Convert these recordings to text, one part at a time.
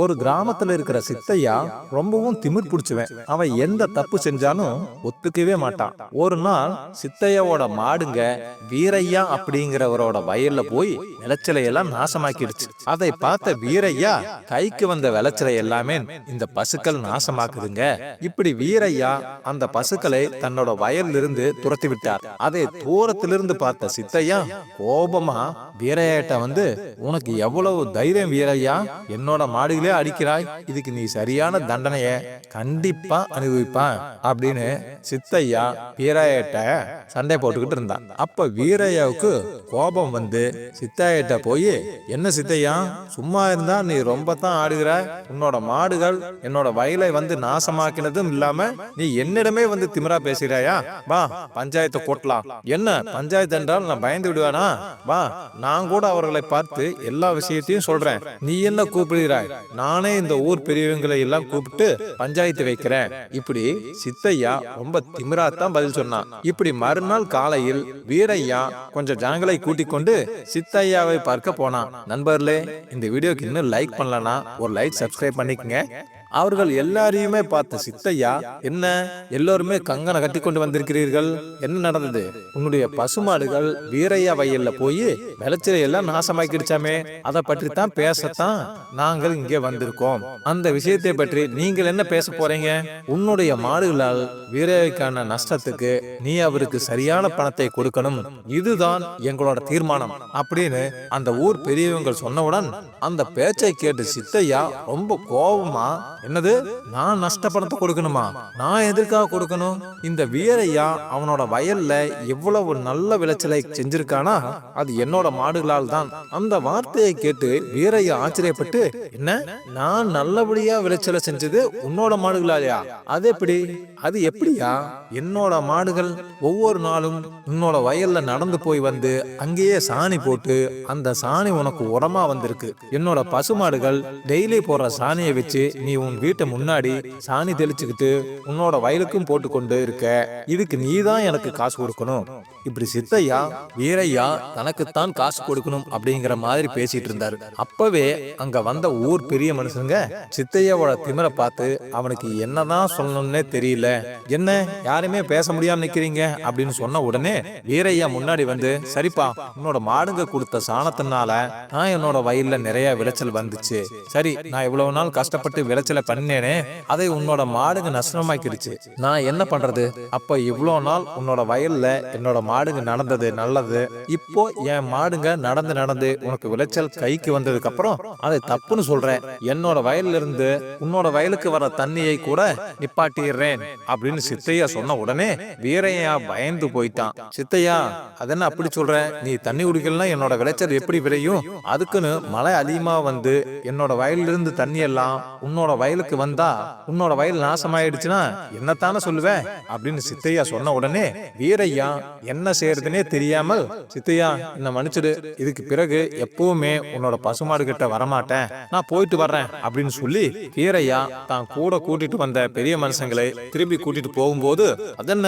ஒரு கிராமத்துல இருக்கிற சித்தையா ரொம்பவும் திமிர் பிடிச்சுவேன். அவன் எந்த தப்பு செஞ்சாலும் ஒத்துக்கவே மாட்டான். ஒரு நாள் சித்தையாவோட மாடுங்க வீரையா அப்படிங்கிறவரோட வயல்ல போய் விளைச்சலை எல்லாம் நாசமாக்கிடுச்சு. அதை பார்த்த வீரையா கைக்கு வந்த விளைச்சலை எல்லாமே இந்த பசுக்கள் நாசமாக்குதுங்க. இப்படி வீரையா அந்த பசுக்களை தன்னோட வயல்ல இருந்து துரத்தி விட்டார். அதை தூரத்திலிருந்து பார்த்த சித்தையா கோபமா வீரையாட்ட வந்து உனக்கு எவ்வளவு தைரியம் வீரையா? என்னோட மாடுகளே அடிக்கிறாய் இதுக்கு நீ சரியான தண்டனைய கண்டிப்பா அனுபவிப்பான் அப்படின்னு சித்தையா வீரையாட்ட சண்டை போட்டுக்கிட்டு இருந்தான். அப்ப வீரையாவுக்கு கோபம் வந்து சித்தையிட்ட போய் என்ன சித்தையா சும்மா இருந்தா நீ ரொம்ப தான் ஆடுகிற? உன்னோட மாடுகள் என்னோட வயலை வந்து நாசமாக்கினதும் இல்லாம நீ என்னிடமே வந்து திமிரா பேசுகிறாயா? வா பஞ்சாயத்தை கூட்டலாம். என்ன பஞ்சாயத்து என்றால் நான் பயந்து விடுவேனா? வா நான் கூட அவர்களை பார்த்து எல்லா விஷயத்தையும் சொல்றேன். நீ என்ன கூப்பிடுகிறாய்? நானே இந்த ஊர் பெரியவங்களை எல்லாம் கூப்பிட்டு பஞ்சாயத்து வைக்கிறேன். இப்படி சித்தையா ரொம்ப திமிராத்தான் பதில் சொன்னான் இப்படி மறுநாள் காலையில் வீரையா கொஞ்சம் ஜனங்களை கூட்டிக் கொண்டு சித்தையாவை பார்க்க போனான் நண்பர்களே இந்த வீடியோக்கு இன்னும் லைக் பண்ணலன்னா ஒரு லைக் சப்ஸ்கிரைப் பண்ணிக்கங்க. அவர்கள் எல்லாரையுமே பார்த்த சித்தையா என்ன எல்லோருமே கங்கனை கட்டி கொண்டு வந்திருக்கிறீர்கள்? என்ன நடந்தது? உன்னுடைய பசுமாடுகள் வீரையா வயல்ல போய் விளைச்சலை எல்லாம் நாசமாக்கிடுச்சாமே. அதை பற்றி தான் பேசத்தான் நாங்கள் இங்கே வந்திருக்கோம். அந்த விஷயத்தை பற்றி நீங்கள் என்ன பேச போறீங்க? உன்னுடைய மாடுகளால் வீரையாவுக்கான நஷ்டத்துக்கு நீ அவருக்கு சரியான பணத்தை கொடுக்கணும். இதுதான் எங்களோட தீர்மானம். அப்படின்னு அந்த ஊர் பெரியவங்க சொன்னவுடன் அந்த பேச்சை கேட்டு சித்தையா ரொம்ப கோபமா என்னது? நான் நஷ்ட பணத்தை கொடுக்கணுமா? நான் எதற்காக கொடுக்கணும்? இந்த வீரையா அவனோட வயல்ல எவ்வளவு நல்ல விளைச்சலை செஞ்சிருக்கானா? அது என்னோட மாடுகளால் தான். அந்த வார்த்தையை கேட்டு வீரையா ஆச்சரியப்பட்டு என்ன? நான் நல்லபடியா விளைச்சலை செஞ்சது உன்னோட மாடுகளாலயா? அது எப்படி? அது எப்படியா? என்னோட மாடுகள் ஒவ்வொரு நாளும் உன்னோட வயல்ல நடந்து போய் வந்து அங்கேயே சாணி போட்டு அந்த சாணி உனக்கு உரமா வந்திருக்கு. என்னோட பசுமாடுகள் டெய்லி போற சாணியை வச்சு நீ உன் வீட்டை முன்னாடி சாணி தெளிச்சுக்கிட்டு உன்னோட வயலுக்கும் போட்டு கொண்டு இருக்க. இதுக்கு நீ தான் எனக்கு காசு கொடுக்கணும். இப்படி சித்தையா வீரையா தனக்குத்தான் காசு கொடுக்கணும் அப்படிங்கிற மாதிரி பேசிட்டு இருந்தாரு. அப்பவே அங்க வந்த ஊர் பெரிய மனுஷங்க சித்தையாவோட திமிரை பார்த்து அவனுக்கு என்னதான் சொல்லணும்னே தெரியல. என்ன யாருமே பேச முடியாம நிக்கிறீங்க? அப்படின்னு சொன்ன உடனே வீரையா முன்னாடி வந்து சரிப்பா உன்னோட மாடுங்க கொடுத்த சாணத்தினால நான் என்னோட வயல்ல நிறைய விளைச்சல் வந்துச்சு. சரி நான் இவ்வளவு நாள் கஷ்டப்பட்டு விளைச்சல் பண்ணேனே அதை உன்னோட மாடுங்க நஷ்டமாக்கிடுச்சு நான் என்ன பண்றது? அப்ப இவ்வளவு நாள் உன்னோட வயல்ல என்னோட மாடுங்க நடந்தது நல்லது. இப்போ என் மாடுங்க நடந்து நடந்து உனக்கு விளைச்சல் கைக்கு வந்ததுக்கு அப்புறம் அதை தப்புன்னு சொல்றேன். என்னோட வயல்ல இருந்து உன்னோட வயலுக்கு வர தண்ணியை கூட நிப்பாட்டிடுறேன் அப்படின்னு சித்தையா சொன்ன உடனே வீரையா பயந்து போயிட்டான். சித்தையா அதென்ன அப்படி சொல்ற? நீ தண்ணி குடிக்கலாம் என்னோட விளைச்சல் எப்படி விளையும்? அதுக்குன்னு மழை அதிகமா வந்து என்னோட வயல்ல இருந்து தண்ணி எல்லாம் உன்னோட வயலுக்கு வந்தா உன்னோட வயல் நாசமாயிடுச்சுன்னா என்னத்தான சொல்லுவேன்? அப்படின்னு சித்தையா சொன்ன உடனே வீரையா என்ன செய்யறதுனே தெரியாமல் சித்தையா என்ன மன்னிச்சிடு. இதுக்கு பிறகு எப்பவுமே உன்னோட பசுமாடு கிட்ட வரமாட்டேன். நான் போயிட்டு வர்றேன். அப்படின்னு சொல்லி வீரையா தான் கூட கூட்டிட்டு வந்த பெரிய மனுஷங்களை திரும்பி கூட்டிட்டு போகும்போது அதென்ன?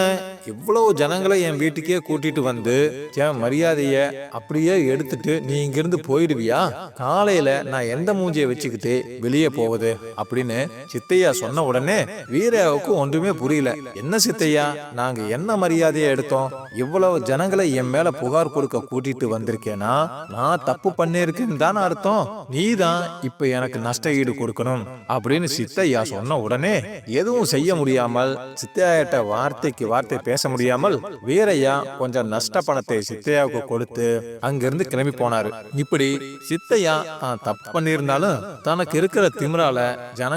இவ்வளவு ஜனங்களை என் வீட்டுக்கே கூட்டிட்டு வந்து என் மரியாதைய அப்படியே எடுத்துட்டு நீ இங்கிருந்து போயிடுவியா? காலையில நான் எந்த மூஞ்சியை வச்சுக்கிட்டு வெளியே போவது? அப்படின்னு சித்தையா சொன்ன உடனே வீரையாவுக்கு ஒன்றுமே புரியல. என்ன சித்தையா? நாங்க என்ன மரியாதையை எடுத்தோம்? இவ்வளவு ஜனங்களை என் மேல புகார் கொடுக்க கூட்டிட்டு வந்திருக்கேனா? நான் தப்பு பண்ணிருக்கேன்னு தானே அர்த்தம்? நீதான் இப்ப எனக்கு நஷ்ட ஈடு கொடுக்கணும் அப்படின்னு சித்தையா சொன்ன உடனே எதுவும் செய்ய முடியாமல் சித்தையாட்ட வார்த்தைக்கு வார்த்தை பேச முடியாமல் வீரையா கொஞ்சம் நஷ்ட பணத்தை சித்தையாவுக்கு கொடுத்து அங்கிருந்து கிளம்பி போனாரு. இப்படி சித்தையா தான் தப்பு பண்ணியிருந்தாலும் தனக்கு இருக்கிற திமிரால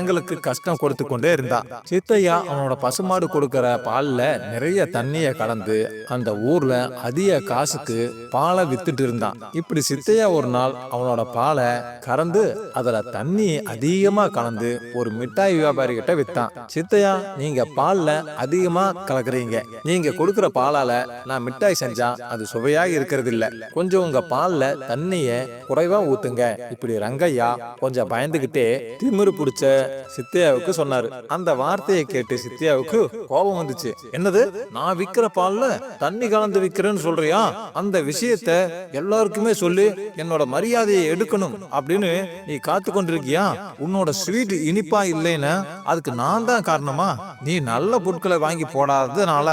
ஜனங்களுக்கு கஷ்டம் கொடுத்து கொண்டே இருந்தான் சித்தையா அவனோட பசுமாடு கொடுக்கிற பால்ல நிறைய தண்ணிய கலந்து அந்த ஊர்ல அதிக காசுக்கு பாலை வித்துட்டு இருந்தான். இப்படி சித்தையா ஒரு நாள் அவனோட பாலை கறந்து அதுல தண்ணி அதிகமா கலந்து ஒரு மிட்டாய் வியாபாரி கிட்ட வித்தான். சித்தையா நீங்க பால்ல அதிகமா கலக்குறீங்க. நீங்க கொடுக்கிற பாலால நான் மிட்டாய் செஞ்சா அது சுவையாக இருக்கிறது இல்ல கொஞ்சம் உங்க பால்ல தண்ணிய குறைவா ஊத்துங்க. இப்படி ரங்கையா கொஞ்சம் பயந்துகிட்டே திமிரு பிடிச்ச சித்தையாவுக்கு சொன்னாரு. அந்த வார்த்தையை கேட்டு சித்தியாவுக்கு கோபம் வந்துச்சு. என்னது? நான் விக்கிற பால்ல தண்ணி கலந்து விக்கிறேன்னு சொல்றியா? அந்த விஷயத்த எல்லாருக்குமே சொல்லி என்னோட மரியாதையை எடுக்கணும் அப்படின்னு நீ காத்து கொண்டிருக்கியா? உன்னோட ஸ்வீட் இனிப்பா இல்லைன்னு அதுக்கு நான் தான் காரணமா? நீ நல்ல பொருட்களை வாங்கி போடாததுனால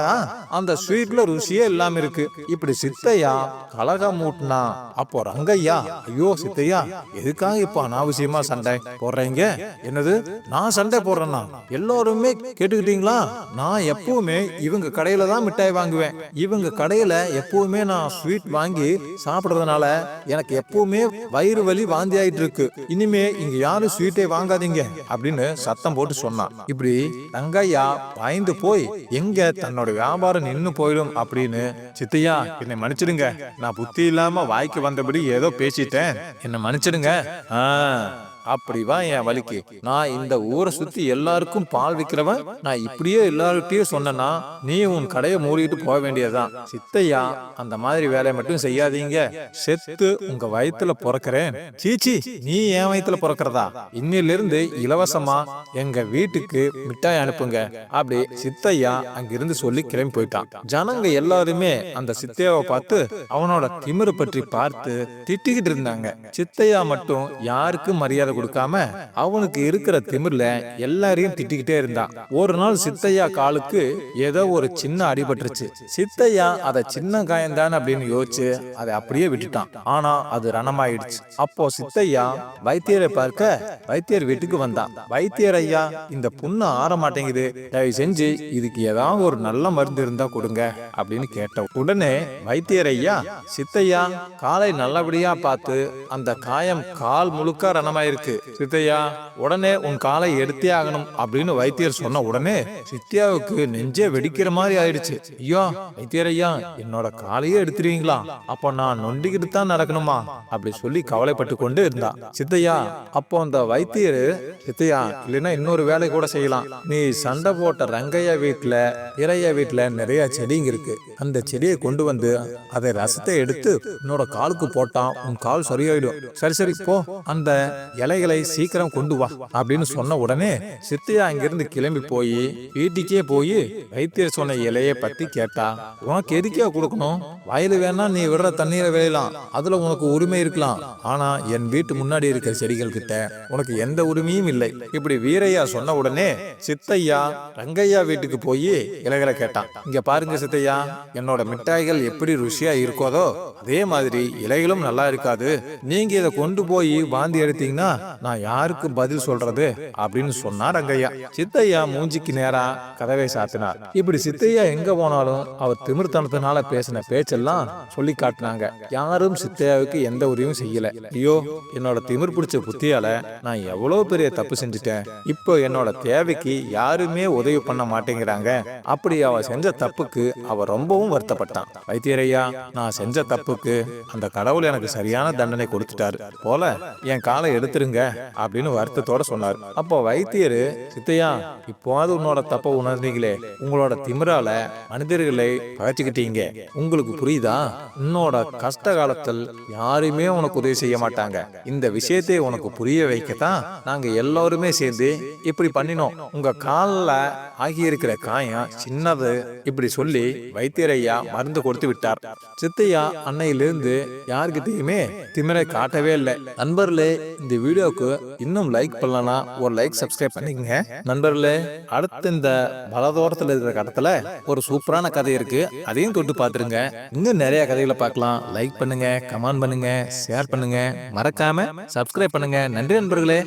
அந்த ஸ்வீட்ல ருசியே இல்லாம இருக்கு. இப்படி சித்தையா கலகம் மூட்டினா அப்போ ரங்கையா? ஐயோ சித்தையா எதுக்காக இப்ப அனாவசியமா சண்டை போடுறீங்க? என்னது? நான் சண்டை போடுறேன்னா எல்லாருமே கேட்டுக்கிட்டீங்களா? நான் எப்பவுமே இவங்க கடையில தான் மிட்டாய் வாங்குவேன். இவங்க கடையில எப்பவுமே நான் ஸ்வீட் வாங்கி சாப்பிடுறதுனால எனக்கு எப்பவுமே வயிறு வலி வாந்தி ஆயிட்டு இருக்கு இனிமே இங்க யாரும் ஸ்வீட்டே வாங்காதீங்க அப்படின்னு சத்தம் போட்டு சொன்னான். இப்படி ரங்கையா பயந்து போய் எங்க தன்னோட வியாபாரம் நின்னு போயிடும் அப்படின்னு சித்தையா என்னை மன்னிச்சிடுங்க. நான் புத்தி இல்லாம வாய்க்கு வந்தபடி ஏதோ பேசிட்டேன். என்னை மன்னிச்சிடுங்க. ஆ. அப்படி வா என் வலிக்கு நான் இந்த ஊரை சுத்தி எல்லாருக்கும் பால் விக்கிறவன். நான் இப்படியே எல்லார்கிட்டயும் சொன்னேன்னா நீ உன் கடையை மூடிட்டு போக வேண்டியதுதான். சித்தையா அந்த மாதிரி வேலையை மட்டும் செய்யாதீங்க. செத்து உங்க வயித்துல பிறக்கிறேன். சீச்சி நீ என் வயித்துல பிறக்கிறதா? இன்னில இருந்து இலவசமா எங்க வீட்டுக்கு மிட்டாய் அனுப்புங்க. அப்படி சித்தையா அங்கிருந்து சொல்லி கிளம்பி போயிட்டான் ஜனங்க எல்லாருமே அந்த சித்தையாவை பார்த்து அவனோட திமிரு பற்றி பார்த்து திட்டிக்கிட்டு இருந்தாங்க. சித்தையா மட்டும் யாருக்கும் மரியாதை கொடுக்காம அவனுக்கு இருக்கிற திமிர்ல எல்லாரையும் திட்டிக்கிட்டே இருந்தான். ஒரு நாள் சித்தையா காலுக்கு ஏதோ ஒரு சின்ன அடிபட்டுருச்சு சித்தையா அதை சின்ன காயம்தான் அப்படின்னு யோசிச்சு அதை அப்படியே விட்டுட்டான். ஆனா அது ரணமாயிடுச்சு. அப்போ சித்தையா வைத்தியரை பார்க்க வைத்தியர் வீட்டுக்கு வந்தான். வைத்தியர் ஐயா இந்த புண்ணு ஆற மாட்டேங்குது. தயவு செஞ்சு இதுக்கு ஏதாவது ஒரு நல்ல மருந்து இருந்தா கொடுங்க அப்படின்னு கேட்ட உடனே வைத்தியர் ஐயா சித்தையா காலை நல்லபடியா பார்த்து அந்த காயம் கால் முழுக்க ரணமாயிருக்கு. சித்தையா உடனே உன் காலை எடுத்தே ஆகணும் அப்படின்னு வைத்தியர் சொன்ன உடனே சித்தியாவுக்கு நெஞ்சே வெடிக்கிற மாதிரி ஆயிடுச்சு. ஐயா வைத்தியர் ஐயா என்னோட காலையே எடுத்துருவீங்களா? அப்போ நான் நொண்டிக்கிட்டு தான் நடக்கணுமா? அப்படி சொல்லி கவலைப்பட்டு கொண்டு இருந்தா. சித்தையா அப்போ அந்த வைத்தியர் சித்தையா இல்லைன்னா இன்னொரு வேலை கூட செய்யலாம். நீ சண்டை போட்ட ரங்கையா வீட்டுல இறையா வீட்டுல நிறைய செடிங்க இருக்கு. அந்த செடியை கொண்டு வந்து அதை ரசத்தை எடுத்து உன்னோட காலுக்கு போட்டான் உன் கால் சரியாயிடும். சரி சரி போ. அந்த இலைகளை சீக்கிரம் கொண்டு வா அப்படின்னு சொன்ன உடனே சித்தையா அங்கிருந்து கிளம்பி போய் வீட்டுக்கே போய் வைத்தியர் சொன்ன இலையை பத்தி கேட்டா உனக்கு எதுக்கே கொடுக்கணும்? வயலு வேணா நீ விடுற தண்ணீரை விளையலாம். அதுல உனக்கு உரிமை இருக்கலாம். ஆனா என் வீட்டு முன்னாடி இருக்கிற செடிகள் கிட்ட உனக்கு எந்த உரிமையும் இல்லை. இப்படி வீரையா சொன்ன உடனே சித்தையா ரங்கையா வீட்டுக்கு போய் இலைகளை கேட்டான் இங்க பாருங்க சித்தையா என்னோட மிட்டாய்கள் எப்படி ருசியா இருக்கோதோ அதே மாதிரி இலைகளும் நல்லா இருக்காது. நீங்க இதை கொண்டு போய் வாந்தி எடுத்தீங்கன்னா நான் யாருக்கு பதில் சொல்றது அப்படின்னு சொன்னார் ரங்கையா. சித்தையா மூஞ்சிக்கு நேரா கதவை சாத்தினார். இப்படி சித்தையா எங்க போனாலும் அவர் திமிர்த்தனத்தினால பேசின பேச்செல்லாம் சொல்லி காட்டினாங்க. யாரும் சித்தையாவுக்கு எந்த உதவியும் செய்யல. ஐயோ என்னோட திமிர் பிடிச்ச புத்தியால நான் எவ்வளவு பெரிய தப்பு செஞ்சுட்டேன். இப்போ என்னோட தேவைக்கு யாருமே உதவி பண்ண மாட்டேங்கிறாங்க. அப்படி அவ செஞ்ச தப்புக்கு அவ ரொம்பவும் வருத்தப்பட்டான். வைத்தியரையா நான் செஞ்ச தப்புக்கு அந்த கடவுள் எனக்கு சரியான தண்டனை கொடுத்துட்டாரு. போல என் காலை எடுத்துருங்க. அப்படின்னு வருத்தத்தோட சொன்னார். அப்போ வைத்தியரு சித்தையா இப்போது உன்னோட தப்ப உணர்ந்தீங்களே. உங்களோட திமிரால மனிதர்களை பகச்சுக்கிட்டீங்க. உங்களுக்கு புரியுதா? உன்னோட கஷ்ட காலத்தில் யாருமே உனக்கு உதவி செய்ய மாட்டாங்க. இந்த விஷயத்தை உனக்கு புரிய வைக்கத்தான் நாங்க எல்லாருமே சேர்ந்து இப்படி பண்ணினோம். உங்க காலில் ஆகியிருக்கிற காயம் சின்னது இப்படி சொல்லி வைத்தியரையா மருந்து கொடுத்து விட்டார். சித்தையா அன்னையிலிருந்து யாருக்கிட்டையுமே திமிரை காட்டவே இல்லை. நண்பர்களே இந்த வீடியோவுக்கு இன்னும் லைக் பண்ணலனா ஒரு லைக் சப்ஸ்கிரைப் பண்ணிக்கங்க. நண்பர்களே அடுத்து இந்த பலதோரத்தில் இருக்கிற கடத்துல ஒரு சூப்பரான கதை இருக்கு. அதையும் தொட்டு பார்த்துருங்க. இன்னும் நிறைய கதைகளை பார்க்கலாம். லைக் பண்ணுங்க கமெண்ட் பண்ணுங்க ஷேர் பண்ணுங்க. மறக்காம சப்ஸ்கிரைப் பண்ணுங்க. நன்றி நண்பர்களே.